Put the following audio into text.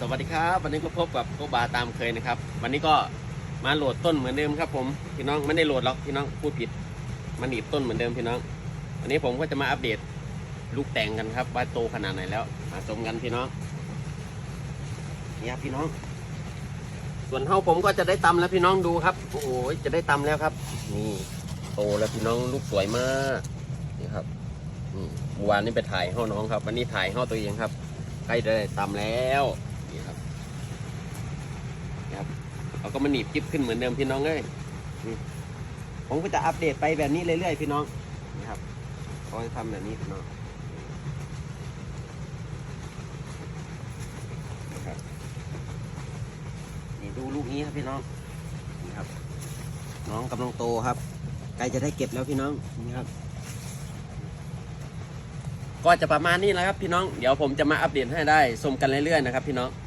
สวัสดีครับวันนี้ก็พบกับโกบาตามเคยนะครับ วันนี้ก็มาโหลดต้นเหมือนเดิมครับผมพี่น้องไม่ได้โหลดหรอกพี่น้องพูดผิดมาหนีบต้นเหมือนเดิมพี่น้อง วันนี้ผมก็จะมาอัปเดตลูกแต่งกันครับว่าโตขนาดไหนแล้วมาชมกันพี่น้องนี่ครับพี่น้อง ส่วนเท่าผมก็จะได้ตำแล้วพี่น้องดูครับโอ้โหจะได้ตำแล้วครับ นี่โตแล้วพี่น้องลูกสวยมากนี่ครับอืมเมื่อวานนี้ไปถ่ายห้อน้องครับ วันนี้ถ่ายห้อตัวเองครับใกล้จะได้ตำแล้ว นี่ครับครับเราก็มาหนีบกิ๊บขึ้นเหมือนเดิมพี่น้องเลยผมก็จะอัปเดตไปแบบนี้เรื่อยๆพี่น้องนี่ครับเขาจะทำแบบนี้พี่น้องนะครับนี่ดูลูกนี้ครับพี่น้องนี่ครับ น้องกำลังโตครับใกล้จะได้เก็บแล้วพี่น้องนี่ครับก็จะประมาณนี้แหละครับพี่น้อง เดี๋ยวผมจะมาอัปเดตให้ได้ชมกันเรื่อยๆนะครับพี่น้อง